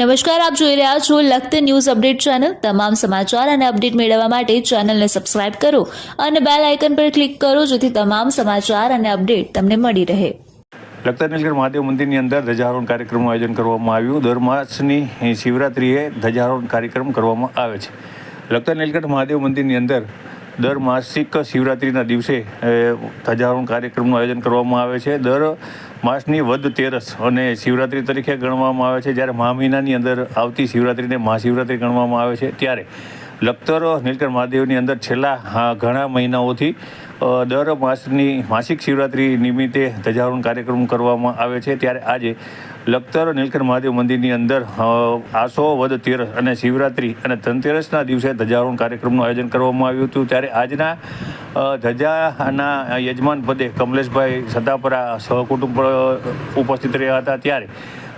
નમસ્કાર, આપ જોઈ રહ્યા છો લખત ન્યૂઝ અપડેટ ચેનલ. તમામ સમાચાર અને અપડેટ મેળવવા માટે ચેનલને સબસ્ક્રાઇબ કરો અને બેલ આઇકન પર ક્લિક કરો જેથી તમામ સમાચાર અને અપડેટ તમને મળી રહે. લખતર મહાદેવ મંદિરની અંદર ધ્વજારોહણ કાર્યક્રમનું આયોજન કરવામાં આવ્યું. દર માસની શિવરાત્રિએ ધ્વજારોહણ કાર્યક્રમ કરવામાં આવે છે. લખતર નીલકંઠ મહાદેવ મંદિરની અંદર દર માસિક શિવરાત્રિના દિવસે હજારો કાર્યક્રમનું આયોજન કરવામાં આવે છે. દર માસની વદ તેરસ અને શિવરાત્રિ તરીકે ગણવામાં આવે છે. જ્યારે મહા મહિનાની અંદર આવતી શિવરાત્રિને મહાશિવરાત્રિ ગણવામાં આવે છે. ત્યારે લખતર નીલકંઠ મહાદેવની અંદર છેલ્લા ઘણા મહિનાઓથી દર માસની માસિક શિવરાત્રિ નિમિત્તે ધ્વજારોહણ કાર્યક્રમ કરવામાં આવે છે. ત્યારે આજે લખતર નીલકંઠ મહાદેવ મંદિરની અંદર આસો, વદ તેરસ અને શિવરાત્રિ અને ધનતેરસના દિવસે ધ્વજારોહણ કાર્યક્રમનું આયોજન કરવામાં આવ્યું હતું. ત્યારે આજના ધજાના યજમાન પદે કમલેશભાઈ સતાપરા સહકુટુંબ ઉપસ્થિત રહ્યા હતા. ત્યારે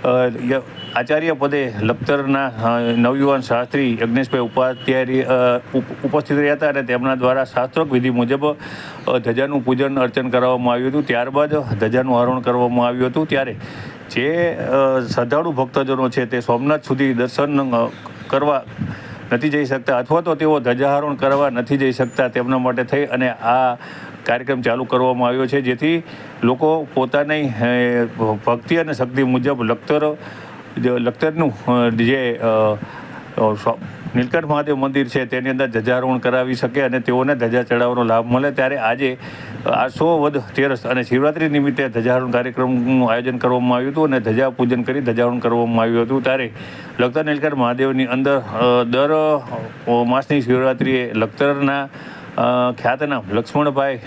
આચાર્ય પદે લખતરના નવયુવાન શાસ્ત્રી યજ્ઞેશભાઈ ઉપાધ્યાય ઉપસ્થિત રહ્યા હતા અને તેમના દ્વારા શાસ્ત્રોક્ત વિધિ મુજબ ધજાનું પૂજન અર્ચન કરવામાં આવ્યું હતું. ત્યારબાદ ધજાનું હરણ કરવામાં આવ્યું હતું. ત્યારે જે શ્રદ્ધાળુ ભક્તજનો છે તે સોમનાથ સુધી દર્શન કરવા નથી જઈ શકતા અથવા તો તેઓ ધ્વજારોહણ કરવા નથી જઈ શકતા તેમના માટે થઈ અને આ કાર્યક્રમ ચાલુ કરવામાં આવ્યો છે, જેથી લોકો પોતાની ભક્તિ અને શક્તિ મુજબ લખતર લખતરનું જે નીલકંઠ મહાદેવ મંદિર છે, તેની અંદર ધજારોહણ કરાવી શકે અને તેઓને ધજા ચડાવવાનો લાભ મળે. ત્યારે આજે આસો વધ તેરસ અને શિવરાત્રિ નિમિત્તે ધજારોહણ કાર્યક્રમનું આયોજન કરવામાં આવ્યું હતું અને ધજા પૂજન કરી ધજારોહણ કરવામાં આવ્યું હતું. ત્યારે લખતર નીલકંઠ મહાદેવની અંદર દર માસની શિવરાત્રિએ લખતરના ખ્યાતનામ લક્ષ્મણભાઈ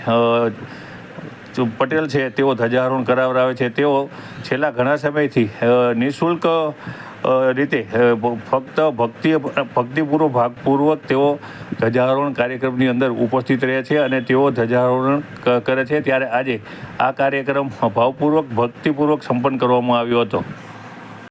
પટેલ છે, તેઓ ધજારોહણ કરાવરાવે છે. તેઓ છેલ્લા ઘણા સમયથી નિઃશુલ્ક રીતે ફક્ત ભક્તિ, ભક્તિપૂર્વક ભાગપૂર્વક તેઓ ધ્વજારોહણ કાર્યક્રમની અંદર ઉપસ્થિત રહે છે અને તેઓ ધ્વજારોહણ કરે છે. ત્યારે આજે આ કાર્યક્રમ ભાવપૂર્વક, ભક્તિપૂર્વક સંપન્ન કરવામાં આવ્યો હતો.